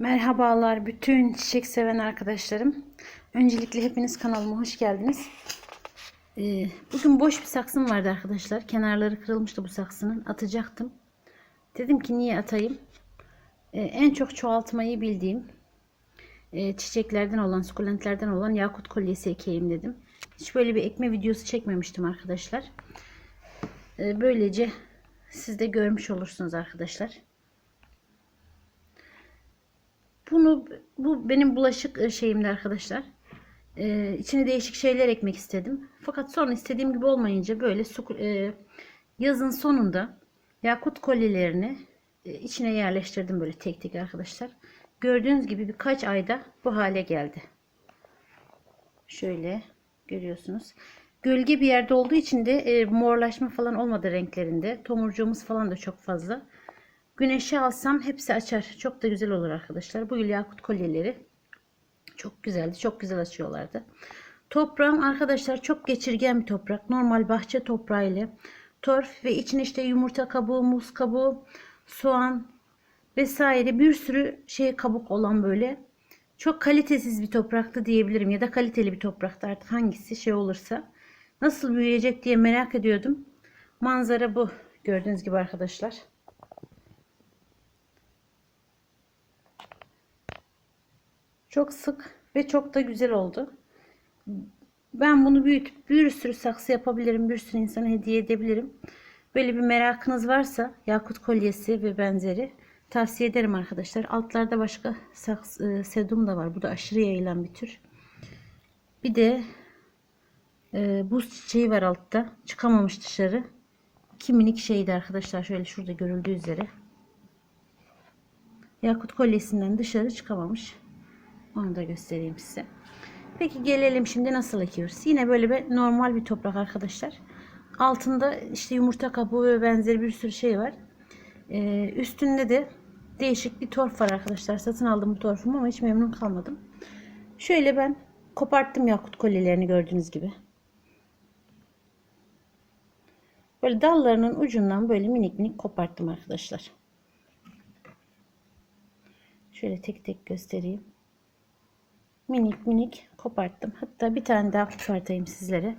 Merhabalar bütün çiçek seven arkadaşlarım. Öncelikle hepiniz kanalıma hoş geldiniz. Ee, bugün boş bir saksım vardı arkadaşlar. Kenarları kırılmıştı bu saksının. Atacaktım. Dedim ki niye atayım? Ee, en çok çoğaltmayı bildiğim e, çiçeklerden olan, sukulentlerden olan yakut kolyesi ekeyim dedim. Hiç böyle bir ekme videosu çekmemiştim arkadaşlar. Ee, böylece siz de görmüş olursunuz arkadaşlar. Bunu bu benim bulaşık e, şeyimdi arkadaşlar. Ee, içine değişik şeyler ekmek istedim. Fakat sonra istediğim gibi olmayınca böyle su, e, yazın sonunda yakut kolyelerini e, içine yerleştirdim böyle tek tek arkadaşlar. Gördüğünüz gibi birkaç ayda bu hale geldi. Şöyle görüyorsunuz. Gölge bir yerde olduğu için de e, morlaşma falan olmadı renklerinde. Tomurcuğumuz falan da çok fazla. Güneşe alsam hepsi açar. Çok da güzel olur arkadaşlar. Bu yakut kolyeleri çok güzeldi. Çok güzel açıyorlardı. Toprağım arkadaşlar çok geçirgen bir toprak. Normal bahçe toprağı ile torf ve içine işte yumurta kabuğu, muz kabuğu, soğan vesaire bir sürü şey kabuk olan böyle çok kalitesiz bir topraktı diyebilirim ya da kaliteli bir topraktı artık hangisi şey olursa. Nasıl büyüyecek diye merak ediyordum. Manzara bu. Gördüğünüz gibi arkadaşlar. Çok sık ve çok da güzel oldu. Ben bunu büyütüp bir sürü saksı yapabilirim. Bir sürü insana hediye edebilirim. Böyle bir merakınız varsa yakut kolyesi ve benzeri tavsiye ederim arkadaşlar. Altlarda başka saks, e, sedum da var. Bu da aşırı yayılan bir tür. Bir de e, buz çiçeği var altta. Çıkamamış dışarı. İki minik şeydi arkadaşlar. Şöyle şurada görüldüğü üzere. Yakut kolyesinden dışarı çıkamamış. Onu da göstereyim size. Peki gelelim şimdi nasıl ekiyoruz? Yine böyle bir normal bir toprak arkadaşlar. Altında işte yumurta kabuğu ve benzeri bir sürü şey var. Ee, üstünde de değişik bir torf var arkadaşlar. Satın aldım bu torfumu ama hiç memnun kalmadım. Şöyle ben koparttım yakut kolyelerini gördüğünüz gibi. Böyle dallarının ucundan böyle minik minik koparttım arkadaşlar. Şöyle tek tek göstereyim minik minik koparttım. Hatta bir tane daha kopartayım sizlere.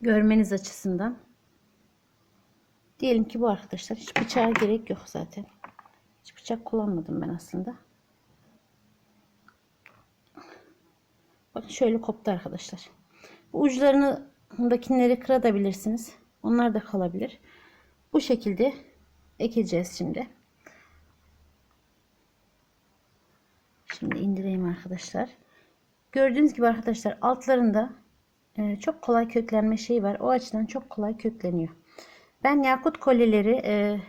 Görmeniz açısından. Diyelim ki bu arkadaşlar hiç bıçağa gerek yok zaten. Hiç bıçak kullanmadım ben aslında. Bakın şöyle koptu arkadaşlar. Bu uçlarındakileri kırabilirsiniz. Onlar da kalabilir. Bu şekilde ekeceğiz şimdi. Şimdi indireyim arkadaşlar. Gördüğünüz gibi arkadaşlar altlarında e, çok kolay köklenme şeyi var. O açıdan çok kolay kökleniyor. Ben yakut kolyeleri e,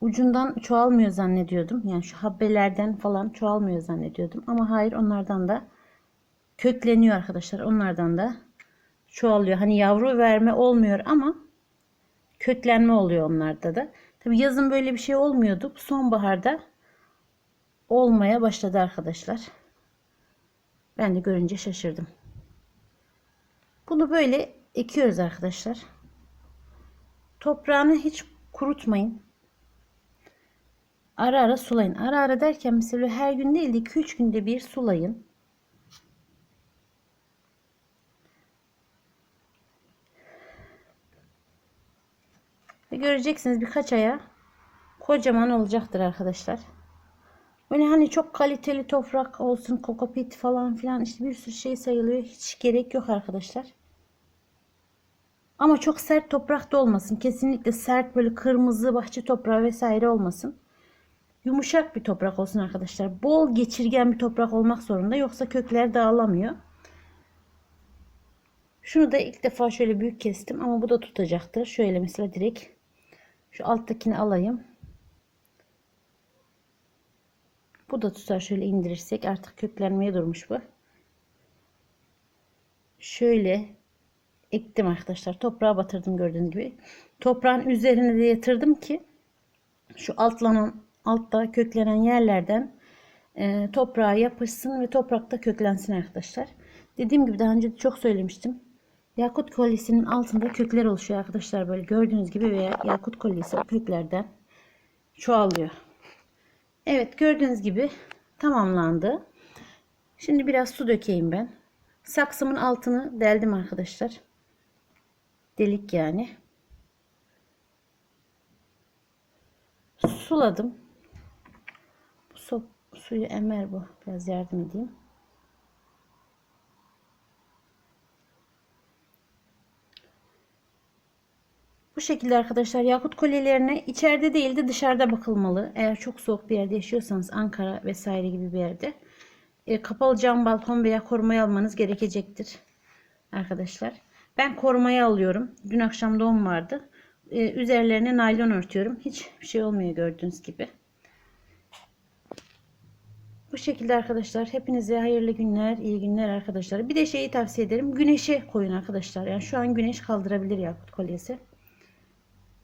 ucundan çoğalmıyor zannediyordum. Yani şu habbelerden falan çoğalmıyor zannediyordum. Ama hayır onlardan da kökleniyor arkadaşlar. Onlardan da çoğalıyor. Hani yavru verme olmuyor ama köklenme oluyor onlarda da. Tabi yazın böyle bir şey olmuyordu. Sonbaharda olmaya başladı arkadaşlar. Ben de görünce şaşırdım. Bunu böyle ekiyoruz arkadaşlar. Toprağını hiç kurutmayın. Ara ara sulayın. Ara ara derken mesela her gün değil de 2-3 günde bir sulayın. Ve göreceksiniz birkaç aya kocaman olacaktır arkadaşlar. Böyle hani çok kaliteli toprak olsun, kokopit falan filan işte bir sürü şey sayılıyor. Hiç gerek yok arkadaşlar. Ama çok sert toprak da olmasın. Kesinlikle sert böyle kırmızı bahçe toprağı vesaire olmasın. Yumuşak bir toprak olsun arkadaşlar. Bol geçirgen bir toprak olmak zorunda. Yoksa kökler dağılamıyor. Şunu da ilk defa şöyle büyük kestim ama bu da tutacaktır. Şöyle mesela direkt şu alttakini alayım. Bu da tutar şöyle indirirsek artık köklenmeye durmuş bu. Şöyle ektim arkadaşlar. Toprağa batırdım gördüğünüz gibi. Toprağın üzerine de yatırdım ki şu altlanan altta köklenen yerlerden e, toprağa yapışsın ve toprakta köklensin arkadaşlar. Dediğim gibi daha önce de çok söylemiştim. Yakut kolyesinin altında kökler oluşuyor arkadaşlar böyle gördüğünüz gibi veya yakut kolyesi köklerden çoğalıyor. Evet gördüğünüz gibi tamamlandı. Şimdi biraz su dökeyim ben. Saksımın altını deldim arkadaşlar. Delik yani. Suladım. Bu su, suyu emer bu. Biraz yardım edeyim. Şekilde arkadaşlar yakut kolyelerine içeride değil de dışarıda bakılmalı. Eğer çok soğuk bir yerde yaşıyorsanız Ankara vesaire gibi bir yerde e, kapalı cam balkon veya korumayı almanız gerekecektir. Arkadaşlar ben korumayı alıyorum. Dün akşam doğum vardı. E, üzerlerine naylon örtüyorum. Hiçbir şey olmuyor gördüğünüz gibi. Bu şekilde arkadaşlar hepinize hayırlı günler, iyi günler arkadaşlar. Bir de şeyi tavsiye ederim. Güneşe koyun arkadaşlar. Yani şu an güneş kaldırabilir yakut kolyesi.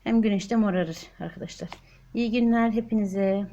Hem güneşte morarır arkadaşlar. İyi günler hepinize.